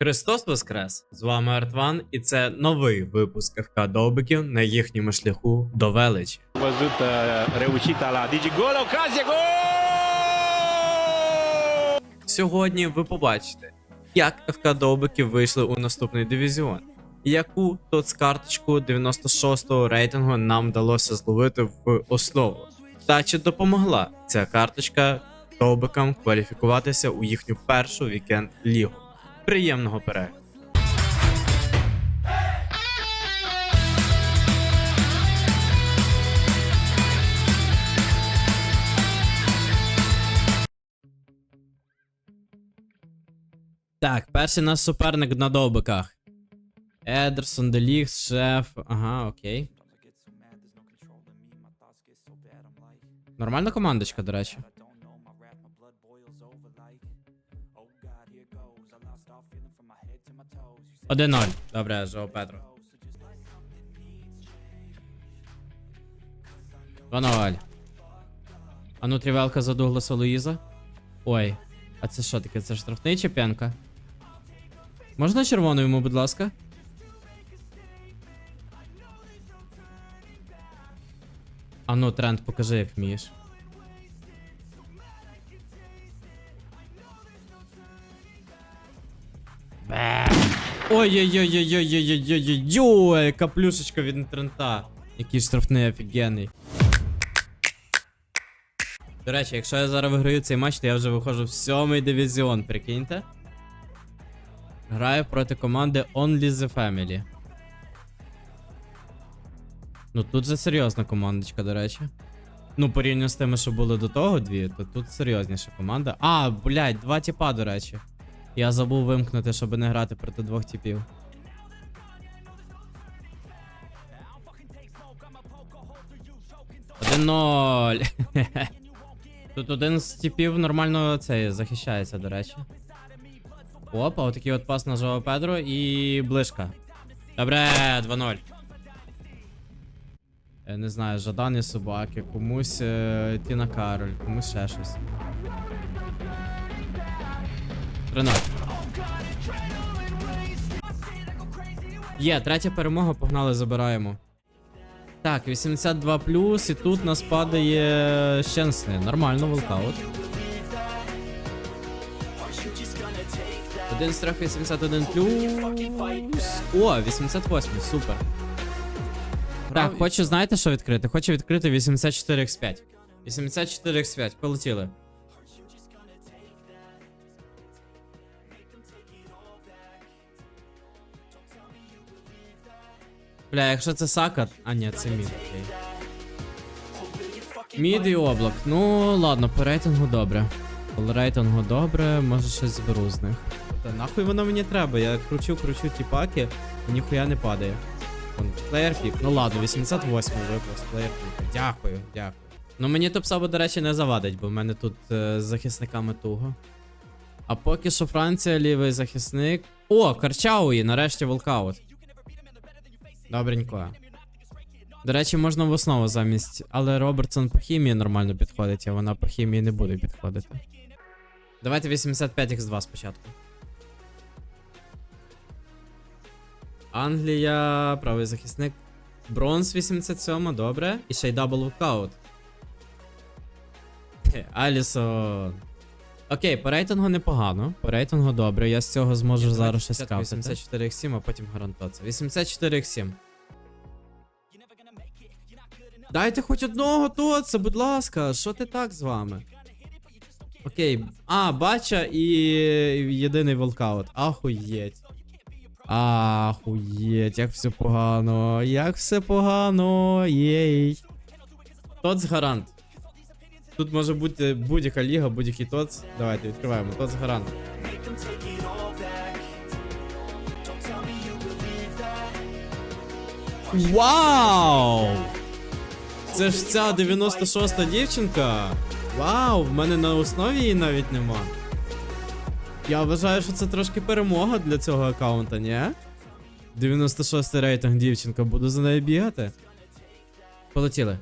Христос Воскрес! З вами Артван, і це новий випуск ФК Довбиків на їхньому шляху до величі. văzut reușita la Digigol, ocazie, gol! Сьогодні ви побачите, як ФК Довбиків вийшли у наступний дивізіон, і яку карточку 96-го рейтингу нам вдалося зловити в основу. Та чи допомогла ця карточка Довбикам кваліфікуватися у їхню першу вікенд лігу? Приємного перегляду! Так, перший наш суперник на довбиках. Едерсон, Деліг, шеф. Ага, окей. Нормальна командочка, до речі. Один ноль. Добре, Жоу Петро. 2-0. А ну трівелка за Дугласа Луїза. Ой. А це що таке? Це штрафний чи п'янка? Можна червону йому, будь ласка? А ну, тренд, покажи, як вмієш. Ой-ой-ой-ой-ой-ой-ой-ой, каплюшечка від трента. Який штрафний офігенний. До речі, якщо я зараз виграю цей матч, то я вже виходжу в сьомий дивізіон, прикиньте. Граю проти команди Only the Family. Ну тут же серйозна командочка, до речі. Ну, порівняно з тими, що були до того дві, то тут серйозніша команда. А, блядь, два тіпа, до речі. Я забув вимкнути, щоб не грати проти двох типів. Один ноль. Тут один з типів нормально цей захищається, до речі. Опа, отакий от пас на Жоа Педро і ближка. Добре, 2-0. Не знаю, жадані собаки, комусь е, Тіна Кароль, комусь ще щось. 3-0. Є, третя перемога, погнали, забираємо. Так, 82 плюс, і тут нас падає Щенсне. Нормально, волкаут. Один страх 81 плюс. О, 88, супер. Так, хочу, знаєте, що відкрити? Хочу відкрити 84x5. 84x5, полетіли. Бля, якщо це сака. А, ні, це мід, окей. Мід і облак. Ну, ладно, по рейтингу добре. По рейтингу добре, може щось зберу з них. Та нахуй воно мені треба, я кручу, кручу ті паки, і ніхуя не падає. Вон, Плеєр пік. Ну ладно, 88 випуск, плеєр пік. Дякую, дякую. Ну мені топсабо, до речі, не завадить, бо в мене тут е, з захисниками туго. А поки що Франція, лівий захисник. О, Карчауї, нарешті волкаут. Добренько. До речі, можна в основу замість. Але Робертсон по хімії нормально підходить, а вона по хімії не буде підходити. Давайте 85x2 спочатку. Англія, правий захисник. Бронз 87, добре. І ще й дабл вокаут. Алісон. Окей, по рейтингу непогано. По рейтингу добре. Я з цього зможу зараз щось скрафтити. 84x7, а потім гарантоться. 84x7. Дайте хоч одного тоца, будь ласка, що ти так з вами? Окей. А, бача і єдиний волкаут. Ахуєть. Ахуєть, як все погано. Як все погано. Єй. Тоц гарант. Тут може бути будь-яка ліга, будь-який тоц. Давайте відкриваємо. Тоц гарант. Вау! Це ж ця 96-та дівчинка. Вау, в мене на основі її навіть нема. Я вважаю, що це трошки перемога для цього аккаунта, ні? 96 рейтинг дівчинка, буду за нею бігати. Полетіли.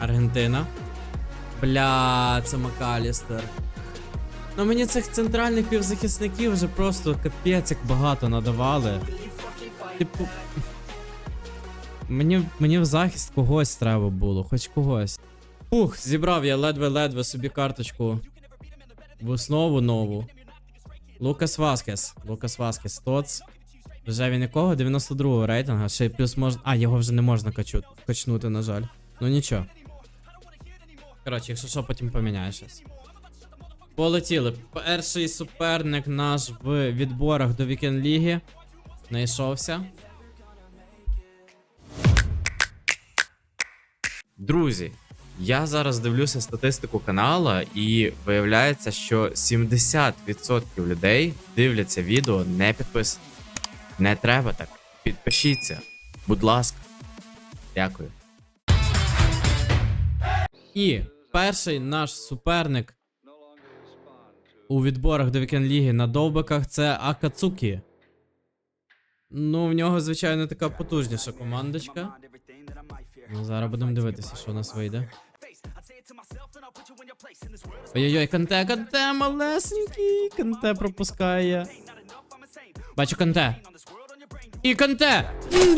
Аргентина. Бля, це Макалістер. Ну мені цих центральних півзахисників вже просто капець як багато надавали. Типу. Мені, мені в захист когось треба було, хоч когось. Ух, зібрав я ледве-ледве собі карточку в основу нову. Лукас Васкес. Лукас Васкес. Тоц. Вже він якого? 92-го рейтинга. Ще плюс можна. А, його вже не можна качу... качнути, на жаль. Ну нічого. Коротше, якщо що, потім поміняю щось. Полетіли. Перший суперник наш в відборах до Вікенд Ліги. Знайшовся. Друзі, я зараз дивлюся статистику канала, і виявляється, що 70% людей дивляться відео не підписані. Не треба так. Підпишіться. Будь ласка. Дякую. І перший наш суперник у відборах до Вікенд Ліги на довбиках це Акацукі. Ну, в нього, звичайно, така потужніша командочка. Ну, зараз будемо дивитися, що у нас вийде. Ой-ой-ой, Канте, Канте, малесенький. Канте пропускає. Бачу Канте. І Канте!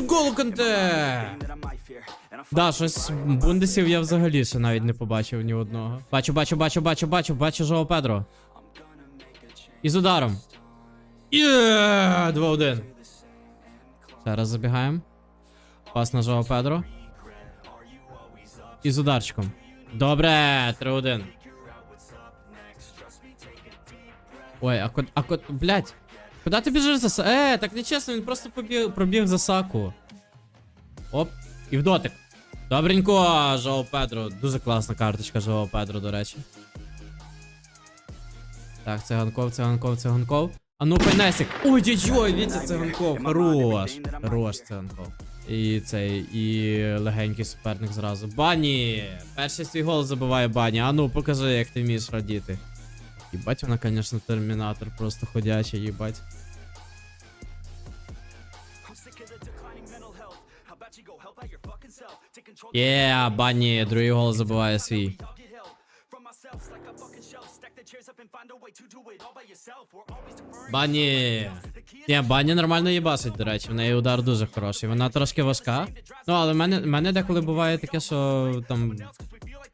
Гол Канте! Да, щось бундесів я взагалі ще навіть не побачив ні одного. Бачу, бачу, бачу, бачу, бачу, бачу Жоу Педро. І з ударом. Є! 2-1. Зараз забігаємо. Пас на Жоу Педро. І з ударчиком. Добре, 3-1. Ой, а код, а код, блядь. Куда ти біжиш за Е, так нечесно, він просто побіг, пробіг за Саку. Оп, і в дотик. Добренько, Жоу Педро. Дуже класна карточка Жоу Педро, до речі. Так, циганков, циганков, циганков. А ну файнесик. Ой, дідьой, Вітя циганков. Хорош. Хорош циганков. І цей, і легенький суперник зразу. Бані! Перший свій гол забиває Бані. А ну, покажи, як ти вмієш радіти. Їбать, вона, конечно, термінатор, просто ходячий, їбать. Є, Бані, другий гол забиває свій. Бані. Ні, Бані нормально їбасить, до речі, в неї удар дуже хороший. Вона трошки важка. Ну, але в мене, в мене деколи буває таке, що там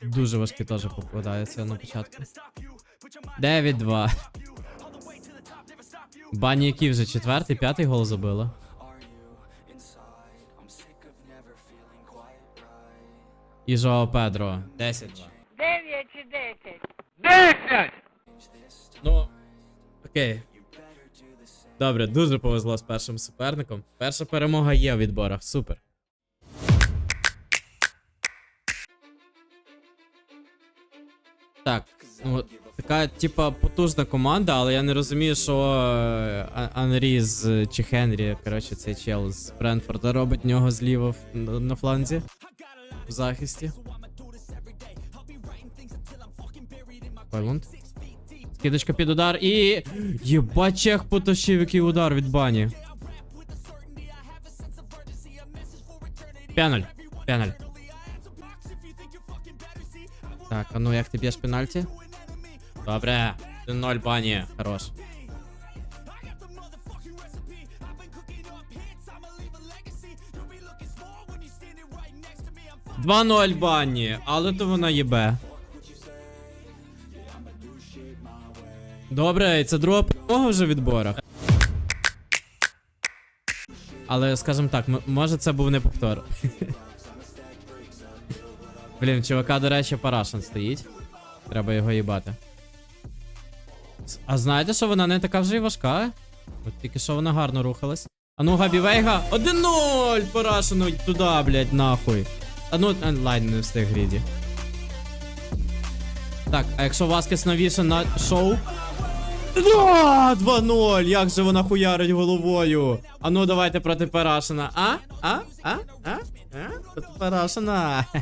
дуже важкі теж попадаються на початку. 9-2. Бані який вже четвертий, п'ятий гол забила. І Жоао Педро. 10-2. Дев'ять чи десять? Ну, окей. Добре, дуже повезло з першим суперником. Перша перемога є в відборах, супер. Так, ну така, типа, потужна команда, але я не розумію, що е, А- Анрі з чи Хенрі, коротше, цей чел з Бренфорда робить нього зліва на, на фланзі. Захисті. Пайлунд. Скидочка під удар і. Єбать, потащив, який удар від бані. Пеналь. Пеналь. Так, а ну як ти б'єш пенальті? Добре. 1-0 бані. Хорош. Два 0 бані, але то вона їбе. Добре, і це друга перемога вже в відборах. Але, скажімо так, може це був не повтор. Блін, чувака, до речі, парашин стоїть. Треба його їбати. А знаєте, що вона не така вже й важка? От тільки що вона гарно рухалась. А ну, Габі Вейга. 1-0! Парашину туди, блядь, нахуй. А ну, а, лайн не встиг гріді. Так, а якщо Васкес навіше на шоу. Да, 2-0! Як же вона хуярить головою? А ну давайте проти Парашина. А? А? А? А? А? Проти Парашина.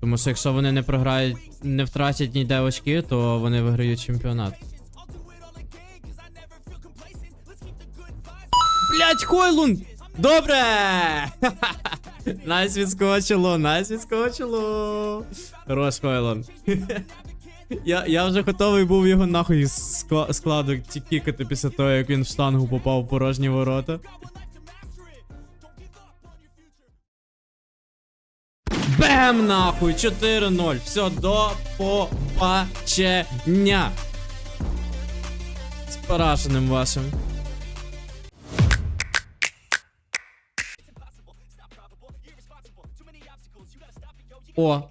Тому що якщо вони не програють, не втратять ніде очки, то вони виграють чемпіонат. Блять, Хойлун! Добре! Найс відскочило, найс відскочило. Хорош, Хойлон. Я, я вже готовий був його нахуй з складу кікати після того, як він в штангу попав в порожні ворота. Бем нахуй! 4-0. Все, до побачення. З парашеним вашим. О.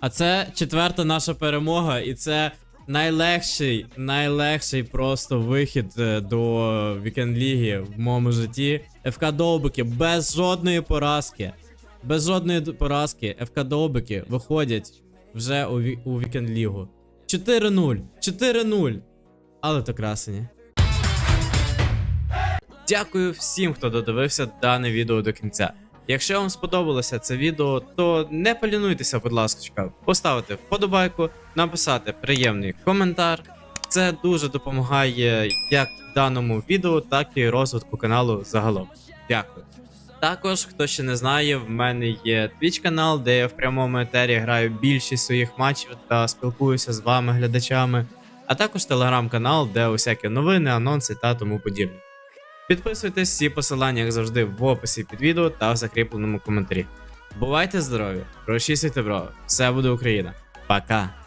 А це четверта наша перемога, і це найлегший, найлегший просто вихід е, до вікенд ліги в моєму житті. ФК Довбики без жодної поразки. Без жодної поразки ФК Довбики виходять вже у, ві- у вікенд лігу. 4-0. 4-0. Але то красені. Дякую всім, хто додивився дане відео до кінця. Якщо вам сподобалося це відео, то не полінуйтеся, будь ласка, поставити вподобайку, написати приємний коментар. Це дуже допомагає як даному відео, так і розвитку каналу загалом. Дякую. Також, хто ще не знає, в мене є Twitch канал, де я в прямому етері граю більшість своїх матчів та спілкуюся з вами, глядачами, а також телеграм-канал, де усякі новини, анонси та тому подібне. Підписуйтесь, всі посилання, як завжди, в описі під відео та в закріпленому коментарі. Бувайте здорові, розчісуйте брови, все буде Україна. Пока!